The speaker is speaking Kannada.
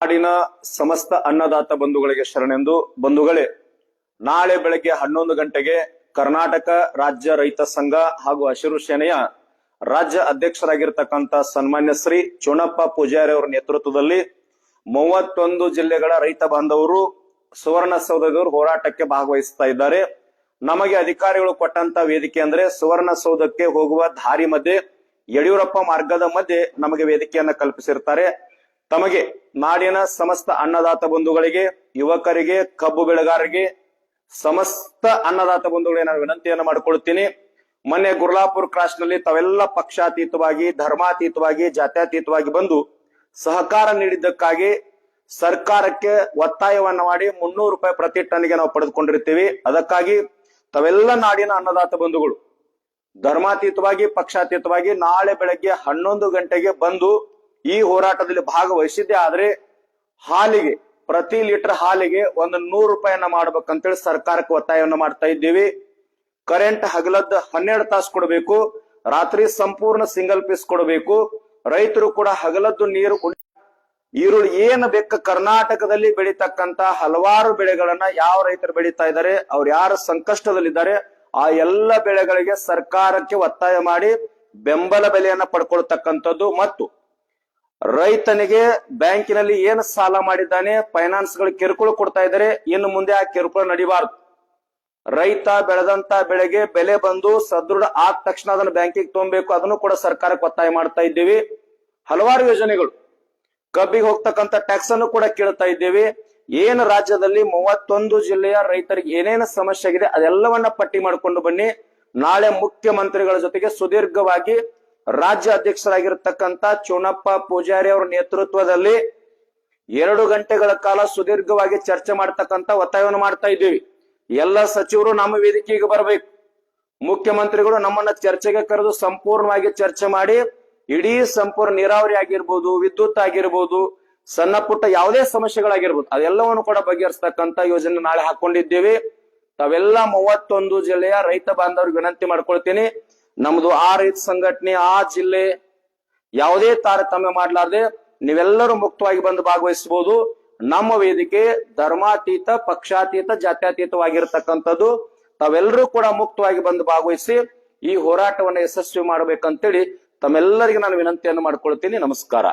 ನಾಡಿನ ಸಮಸ್ತ ಅನ್ನದಾತ ಬಂಧುಗಳಿಗೆ ಶರಣೆಂದು. ಬಂಧುಗಳೇ, ನಾಳೆ ಬೆಳಗ್ಗೆ ಹನ್ನೊಂದು ಗಂಟೆಗೆ ಕರ್ನಾಟಕ ರಾಜ್ಯ ರೈತ ಸಂಘ ಹಾಗೂ ಹಸಿರು ಸೇನೆಯ ರಾಜ್ಯ ಅಧ್ಯಕ್ಷರಾಗಿರ್ತಕ್ಕಂಥ ಸನ್ಮಾನ್ಯ ಶ್ರೀ ಚುಣಪ್ಪ ಪೂಜಾರಿ ಅವರ ನೇತೃತ್ವದಲ್ಲಿ ಮೂವತ್ತೊಂದು ಜಿಲ್ಲೆಗಳ ರೈತ ಬಾಂಧವರು ಸುವರ್ಣಸೌಧದವರು ಹೋರಾಟಕ್ಕೆ ಭಾಗವಹಿಸ್ತಾ ಇದ್ದಾರೆ. ನಮಗೆ ಅಧಿಕಾರಿಗಳು ಕೊಟ್ಟಂತ ವೇದಿಕೆ ಅಂದ್ರೆ ಸುವರ್ಣಸೌಧಕ್ಕೆ ಹೋಗುವ ದಾರಿ ಮಧ್ಯೆ ಯಡಿಯೂರಪ್ಪ ಮಾರ್ಗದ ಮಧ್ಯೆ ನಮಗೆ ವೇದಿಕೆಯನ್ನ ಕಲ್ಪಿಸಿರ್ತಾರೆ. ತಮಗೆ ನಾಡಿನ ಸಮಸ್ತ ಅನ್ನದಾತ ಬಂಧುಗಳಿಗೆ, ಯುವಕರಿಗೆ, ಕಬ್ಬು ಬೆಳೆಗಾರರಿಗೆ ಸಮಸ್ತ ಅನ್ನದಾತ ಬಂಧುಗಳಿಗೆ ನಾನು ವಿನಂತಿಯನ್ನು ಮಾಡಿಕೊಳ್ಳುತ್ತೇನೆ ಮೊನ್ನೆ ಗುರ್ಲಾಪುರ್ ಕ್ರಾಸ್ನಲ್ಲಿ ತಾವೆಲ್ಲ ಪಕ್ಷಾತೀತವಾಗಿ, ಧರ್ಮಾತೀತವಾಗಿ, ಜಾತ್ಯಾತೀತವಾಗಿ ಬಂದು ಸಹಕಾರ ನೀಡಿದ್ದಕ್ಕಾಗಿ ಸರ್ಕಾರಕ್ಕೆ ಒತ್ತಾಯವನ್ನ ಮಾಡಿ ಮುನ್ನೂರು ರೂಪಾಯಿ ಪ್ರತಿ ಟನ್ಗೆ ನಾವು ಪಡೆದುಕೊಂಡಿರ್ತೀವಿ. ಅದಕ್ಕಾಗಿ ತಾವೆಲ್ಲ ನಾಡಿನ ಅನ್ನದಾತ ಬಂಧುಗಳು ಧರ್ಮಾತೀತವಾಗಿ, ಪಕ್ಷಾತೀತವಾಗಿ ನಾಳೆ ಬೆಳಗ್ಗೆ ಹನ್ನೊಂದು ಗಂಟೆಗೆ ಬಂದು ಈ ಹೋರಾಟದಲ್ಲಿ ಭಾಗವಹಿಸಿದ್ದೆ, ಆದ್ರೆ ಹಾಲಿಗೆ, ಪ್ರತಿ ಲೀಟರ್ ಹಾಲಿಗೆ ಒಂದು ನೂರು ರೂಪಾಯಿಯನ್ನ ಮಾಡ್ಬೇಕಂತೇಳಿ ಸರ್ಕಾರಕ್ಕೆ ಒತ್ತಾಯವನ್ನು ಮಾಡ್ತಾ ಇದ್ದೀವಿ. ಕರೆಂಟ್ ಹಗಲದ್ದು ಹನ್ನೆರಡು ತಾಸು ಕೊಡಬೇಕು, ರಾತ್ರಿ ಸಂಪೂರ್ಣ ಸಿಂಗಲ್ ಪೀಸ್ ಕೊಡಬೇಕು, ರೈತರು ಕೂಡ ಹಗಲದ್ದು ನೀರು ಈರುಳ್ಳಿ ಏನು ಬೇಕು ಕರ್ನಾಟಕದಲ್ಲಿ ಬೆಳೀತಕ್ಕಂತ ಹಲವಾರು ಬೆಳೆಗಳನ್ನ ಯಾವ ರೈತರು ಬೆಳೀತಾ ಇದ್ದಾರೆ, ಅವ್ರ ಯಾರು ಸಂಕಷ್ಟದಲ್ಲಿದ್ದಾರೆ, ಆ ಎಲ್ಲ ಬೆಳೆಗಳಿಗೆ ಸರ್ಕಾರಕ್ಕೆ ಒತ್ತಾಯ ಮಾಡಿ ಬೆಂಬಲ ಬೆಲೆಯನ್ನ ಪಡ್ಕೊಳ್ತಕ್ಕಂಥದ್ದು ಮತ್ತು ರೈತನಿಗೆ ಬ್ಯಾಂಕಿನಲ್ಲಿ ಏನು ಸಾಲ ಮಾಡಿದ್ದಾನೆ ಫೈನಾನ್ಸ್ಗಳು ಕಿರುಕುಳ ಕೊಡ್ತಾ ಇದ್ದಾರೆ, ಇನ್ನು ಮುಂದೆ ಆ ಕಿರುಕುಳ ನಡಿಬಾರ್ದು. ರೈತ ಬೆಳೆದಂತ ಬೆಳೆಗೆ ಬೆಲೆ ಬಂದು ಸದೃಢ ಆದ ತಕ್ಷಣ ಅದನ್ನು ಬ್ಯಾಂಕಿಗೆ ತುಂಬಬೇಕು ಅದನ್ನು ಕೂಡ ಸರ್ಕಾರಕ್ಕೆ ಒತ್ತಾಯ ಮಾಡ್ತಾ ಇದ್ದೀವಿ. ಹಲವಾರು ಯೋಜನೆಗಳು. ಕಬ್ಬಿಗೆ ಹೋಗ್ತಕ್ಕಂಥ ಟ್ಯಾಕ್ಸ್ ಅನ್ನು ಕೂಡ ಕೇಳ್ತಾ ಇದ್ದೀವಿ. ಏನು ರಾಜ್ಯದಲ್ಲಿ ಮೂವತ್ತೊಂದು ಜಿಲ್ಲೆಯ ರೈತರಿಗೆ ಏನೇನು ಸಮಸ್ಯೆ ಆಗಿದೆ ಅದೆಲ್ಲವನ್ನ ಪಟ್ಟಿ ಮಾಡಿಕೊಂಡು ಬನ್ನಿ. ನಾಳೆ ಮುಖ್ಯಮಂತ್ರಿಗಳ ಜೊತೆಗೆ ಸುದೀರ್ಘವಾಗಿ ರಾಜ್ಯ ಅಧ್ಯಕ್ಷರಾಗಿರ್ತಕ್ಕಂತ ಚೋಣಪ್ಪ ಪೂಜಾರಿ ಅವರ ನೇತೃತ್ವದಲ್ಲಿ ಎರಡು ಗಂಟೆಗಳ ಕಾಲ ಸುದೀರ್ಘವಾಗಿ ಚರ್ಚೆ ಮಾಡ್ತಕ್ಕಂತ ಒತ್ತಾಯವನ್ನು ಮಾಡ್ತಾ ಇದ್ದೀವಿ. ಎಲ್ಲ ಸಚಿವರು ನಮ್ಮ ವೇದಿಕೆಗೆ ಬರಬೇಕು. ಮುಖ್ಯಮಂತ್ರಿಗಳು ನಮ್ಮನ್ನ ಚರ್ಚೆಗೆ ಕರೆದು ಸಂಪೂರ್ಣವಾಗಿ ಚರ್ಚೆ ಮಾಡಿ, ಇಡೀ ಸಂಪೂರ್ಣ ನೀರಾವರಿ ಆಗಿರ್ಬೋದು, ವಿದ್ಯುತ್ ಆಗಿರ್ಬೋದು, ಸಣ್ಣ ಪುಟ್ಟ ಯಾವುದೇ ಸಮಸ್ಯೆಗಳಾಗಿರ್ಬೋದು, ಅದೆಲ್ಲವನ್ನು ಕೂಡ ಬಗೆಹರಿಸ್ತಕ್ಕಂತ ಯೋಜನೆ ನಾಳೆ ಹಾಕೊಂಡಿದ್ದೀವಿ. ತಾವೆಲ್ಲ ಮೂವತ್ತೊಂದು ಜಿಲ್ಲೆಯ ರೈತ ಬಾಂಧವರಿಗೆ ವಿನಂತಿ ಮಾಡ್ಕೊಳ್ತೀನಿ. ನಮ್ದು ಆ ರೈತ ಸಂಘಟನೆ ಆ ಜಿಲ್ಲೆ ಯಾವುದೇ ತಾರತಮ್ಯ ಮಾಡಲಾರ್ದೆ ನೀವೆಲ್ಲರೂ ಮುಕ್ತವಾಗಿ ಬಂದು ಭಾಗವಹಿಸಬಹುದು ನಮ್ಮ ವೇದಿಕೆ ಧರ್ಮಾತೀತ, ಪಕ್ಷಾತೀತ, ಜಾತ್ಯತೀತವಾಗಿರ್ತಕ್ಕಂಥದ್ದು. ತಾವೆಲ್ಲರೂ ಕೂಡ ಮುಕ್ತವಾಗಿ ಬಂದು ಭಾಗವಹಿಸಿ ಈ ಹೋರಾಟವನ್ನು ಯಶಸ್ವಿ ಮಾಡಬೇಕಂತೇಳಿ ತಮ್ಮೆಲ್ಲರಿಗೆ ನಾನು ವಿನಂತಿಯನ್ನು ಮಾಡ್ಕೊಳ್ತೀನಿ. ನಮಸ್ಕಾರ.